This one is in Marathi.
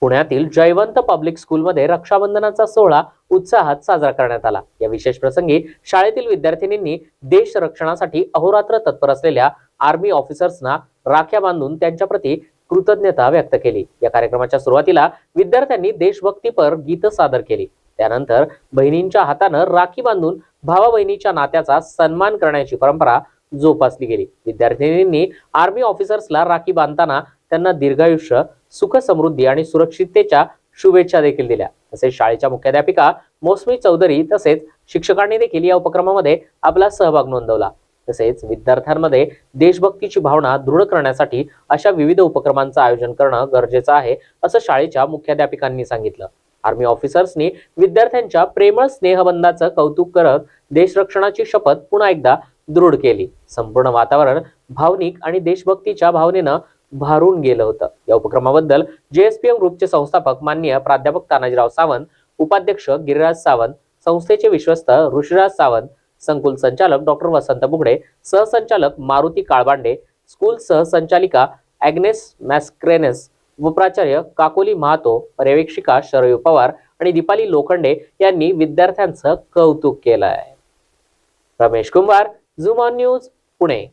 पुण्यातील जयवंत पब्लिक स्कूलमध्ये रक्षाबंधनाचा सोहळा उत्साहात साजरा करण्यात आला. या विशेष प्रसंगी शाळेतील विद्यार्थिनींनी देश रक्षणासाठी अहोरात्र तत्पर असलेल्या आर्मी ऑफिसर्सना राख्या बांधून त्यांच्याप्रती कृतज्ञता व्यक्त केली. या कार्यक्रमाच्या सुरुवातीला विद्यार्थ्यांनी देशभक्तीपर गीत सादर केली. त्यानंतर बहिणींच्या हातानं राखी बांधून भावा बहिणीच्या नात्याचा सन्मान करण्याची परंपरा जोपासली गेली. विद्यार्थिनींनी आर्मी ऑफिसर्सला राखी बांधताना त्यांना दीर्घायुष्य सुख समृद्धी आणि सुरक्षिततेच्या शुभेच्छा देखील दिल्या. तसेच शाळेच्या मुख्याध्यापिका मोसमी चौधरी तसेच शिक्षकांनी देखील या उपक्रमामध्ये आपला सहभाग नोंदवला. तसेच विद्यार्थ्यांमध्ये देशभक्तीची भावना दृढ करण्यासाठी अशा विविध उपक्रमांचं आयोजन करणं गरजेचं आहे असं शाळेच्या मुख्याध्यापिकांनी सांगितलं. आर्मी ऑफिसर्सनी विद्यार्थ्यांच्या प्रेमळ स्नेहबंधाचं कौतुक करत देशरक्षणाची शपथ पुन्हा एकदा दृढ केली. संपूर्ण वातावरण भावनिक आणि देशभक्तीच्या भावनेनं भारून गेलं होतं. या उपक्रमाबद्दल जेएसपीएम ग्रुपचे संस्थापक माननीय प्राध्यापक तानाजीराव सावंत उपाध्यक्ष गिरिराज सावंत संस्थेचे विश्वस्त ऋषिराज सावंत संकुल संचालक डॉक्टर वसंत बुगडे सहसंचालक मारुती काळबांडे स्कूल सहसंचालिका अॅग्नेस मॅस्क्रेनेस व प्राचार्य काकोली महातो पर्यवेक्षिका शरयू पवार आणि दीपाली लोखंडे यांनी विद्यार्थ्यांचं कौतुक केलं आहे रमेश कुंभार झुमॉन न्यूज पुणे.